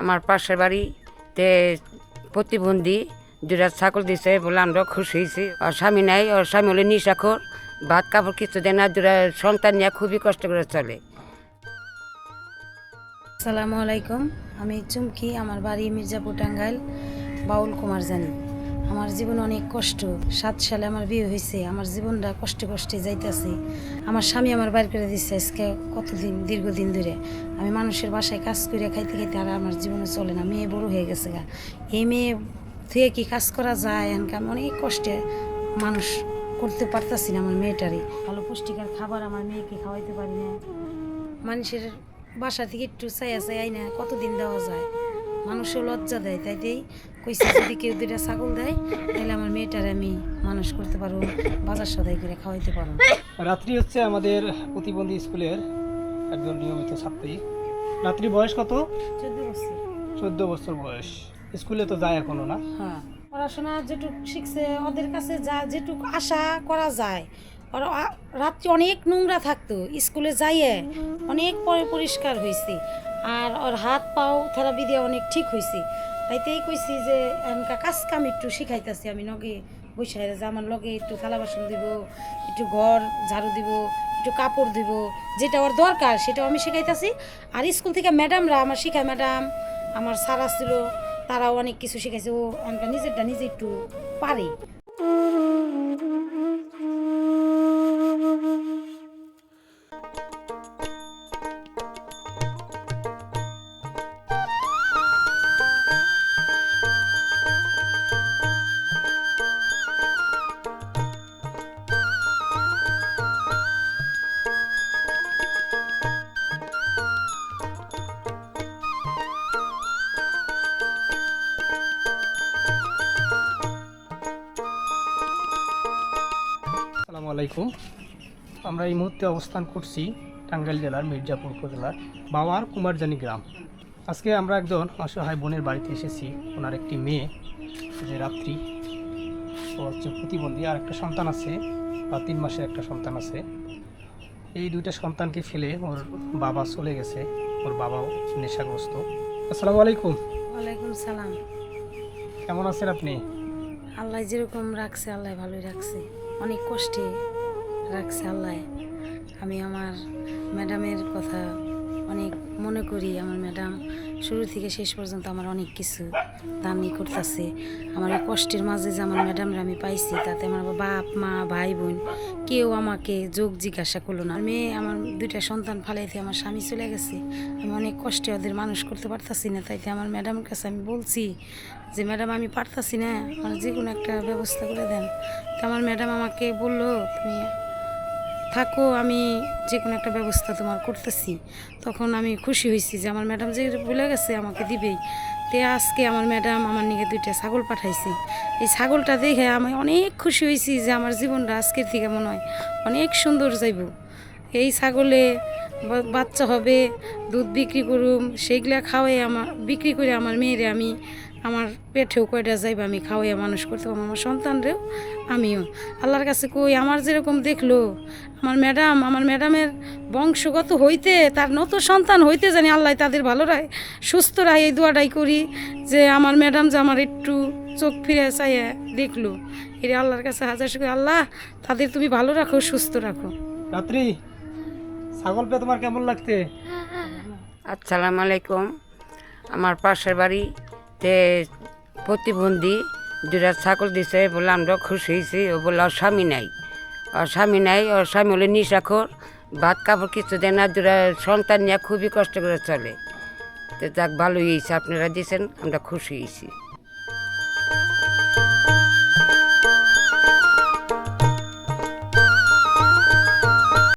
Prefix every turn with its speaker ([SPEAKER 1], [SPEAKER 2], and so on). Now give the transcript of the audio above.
[SPEAKER 1] আমার পাশের বাড়িতে প্রতিবন্ধী দুটা ছাগল দিছে, বলে আমরা খুশি হয়েছি। আর স্বামী নাই ওর স্বামী হলে নিশাখর। ভাত, কাপড় কিছু দেয় না দুটা সন্তান নিয়ে খুবই কষ্ট করে চলে।
[SPEAKER 2] আসসালামু আলাইকুম, আমি চুমকি, আমার বাড়ি মির্জাপুর টাঙ্গাইল, বাউল কুমার জানি আমার জীবন অনেক কষ্ট। সাত সালে আমার বিয়ে হয়েছে আমার জীবনটা কষ্টে কষ্টে যাইতেছে। আমার স্বামী আমার বাইর করে দিচ্ছে আজকে কতদিন, দীর্ঘদিন ধরে। আমি মানুষের বাসায় কাজ করে খাইতে খাইতে আর আমার জীবনে চলে না, মেয়ে বড় হয়ে গেছে গা। এই মেয়ে থেকে কি কাজ করা যায়? এনকে আমি অনেক কষ্টে মানুষ করতে পারতাছি না আমার মেয়েটারই ভালো পুষ্টিকর খাবার আমার মেয়েকে খাওয়াইতে পারি না। মানুষের বাসা থেকে একটু চাইয়া চাই না, কতদিন দেওয়া যায়? মানুষও লজ্জা দেয় তাইতেই কইছে যদি কেউ দুইটা ছাগল দেয় তাহলে আমার মেয়েটার আমি মানুষ করতে পারব বাজার সদাই করে খাওয়াইতে পারব।
[SPEAKER 3] রাত্রি হচ্ছে আমাদের প্রতিবন্ধী স্কুলের একজন নিয়মিত ছাত্রী। রাত্রি বয়স কত?
[SPEAKER 2] চোদ্দ বছর।
[SPEAKER 3] চোদ্দ বছর বয়স। স্কুলে তো যায় এখনও না?
[SPEAKER 2] হ্যাঁ। পড়াশোনা যেটুক শিখছে ওদের কাছে যা যেটুক আশা করা যায়। ওরা রাত্রি অনেক নোংরা থাকতো স্কুলে যাইয়ে অনেক পরে পরিষ্কার হয়েছে আর ওর হাত পাও থেরাপি দিয়ে অনেক ঠিক হয়েছে তাইতেই কইছি যে, এমকা কাজ কাম একটু শিখাইতেছি আমি, নগে বৈশাখের যে আমার লগে একটু থালা বাসন দিব, একটু ঘর, ঝাড়ু দিব, একটু কাপড় দিব, যেটা ওর দরকার সেটাও আমি শিখাইতেছি। আর স্কুল থেকে ম্যাডামরা আমার শিখায়, ম্যাডাম, আমার স্যার ছিল তারাও অনেক কিছু শিখাইছে, ও এনকা নিজেরটা নিজে একটু পারে।
[SPEAKER 3] আলাইকুম। আমরা এই মুহূর্তে অবস্থান করছি টাঙ্গাইল জেলার মির্জাপুর উপজেলার বাওয়ার কুমারজানি গ্রাম। আজকে আমরা একজন অসহায় বোনের বাড়িতে এসেছি। ওনার একটি মেয়ে যে রাত্রি ও হচ্ছে প্রতিবন্ধী আর একটা সন্তান আছে বা তিন মাসের একটা সন্তান আছে। এই দুইটা সন্তানকে ফেলে ওর বাবা চলে গেছে। ওর বাবাও নেশাগ্রস্ত। আসসালামু আলাইকুম।
[SPEAKER 2] ওয়ালাইকুম সালাম।
[SPEAKER 3] কেমন আছেন আপনি?
[SPEAKER 2] আল্লাহ যেরকম রাখছে আল্লাহ ভালোই রাখছে। অনেক কষ্টে রাখছে আল্লাহ আমি আমার ম্যাডামের কথা অনেক মনে করি। আমার ম্যাডাম শুরু থেকে শেষ পর্যন্ত আমার অনেক কিছু দামি করতেছে। আমার এই কষ্টের মাঝে যে আমার ম্যাডামরা আমি পাইছি, তাতে আমার বাপ, মা, ভাই, বোন কেউ আমাকে যোগ জিজ্ঞাসা করল না। মেয়ে আমার দুইটা সন্তান ফালাইতে আমার স্বামী চলে গেছে। আমি অনেক কষ্টে ওদের মানুষ করতে পারতাছি না, তাইতে আমার ম্যাডামের কাছে আমি বলছি যে, ম্যাডাম, আমি পারতাছি না, আমার যে কোনো একটা ব্যবস্থা করে দেন। তো আমার ম্যাডাম আমাকে বলল, তুমি থাকো, আমি যে কোনো একটা ব্যবস্থা তোমার করতেছি। তখন আমি খুশি হয়েছি যে আমার ম্যাডাম যে বলে গেছে, আমাকে দিবেই। তে আজকে আমার ম্যাডাম আমার নিকে দুইটা ছাগল পাঠাইছে। এই ছাগলটা দেখে আমি অনেক খুশি হয়েছি যে আমার জীবনটা আজকের থেকে মনে হয় অনেক সুন্দর যাইব। এই ছাগলে বাচ্চা হবে, দুধ বিক্রি করুম, সেইগুলা খাওয়াই আমার বিক্রি করে আমার মেয়েরে আমি আমার পেটেও কয়টা যাইবে আমি খাওয়াইয়া মানুষ করতে পারব আমার সন্তানরেও আমিও। আল্লাহর কাছে কই আমার যেরকম দেখল আমার ম্যাডাম আমার ম্যাডামের বংশগত হইতে তার নতুন সন্তান হইতে জানি আল্লাহ তাদের ভালো রায় সুস্থ রায় এই দোয়াটাই করি যে আমার ম্যাডাম যে আমার একটু চোখ ফিরে চাইয়া দেখল। এটা আল্লাহর কাছে হাজার শুক্র আল্লাহ তাদের তুমি ভালো রাখো সুস্থ রাখো।
[SPEAKER 3] রাত্রি ছাগল পেয়ে তোমার কেমন লাগতে
[SPEAKER 1] আসসালামু আলাইকুম। আমার পাশের বাড়িতে প্রতিবন্ধী দুটা ছাগল দিছে বলে আমরা খুশি হয়েছি। ও বলে ওর স্বামী নাই। ওর স্বামী নাই ওর স্বামী হলে নিশাখর। ভাত কাপড় কিছু দেয় না দুটা সন্তান নিয়ে খুবই কষ্ট করে চলে। তো যাক, ভালোই হয়েছে, আপনারা দিয়েছেন আমরা খুশি হয়েছি।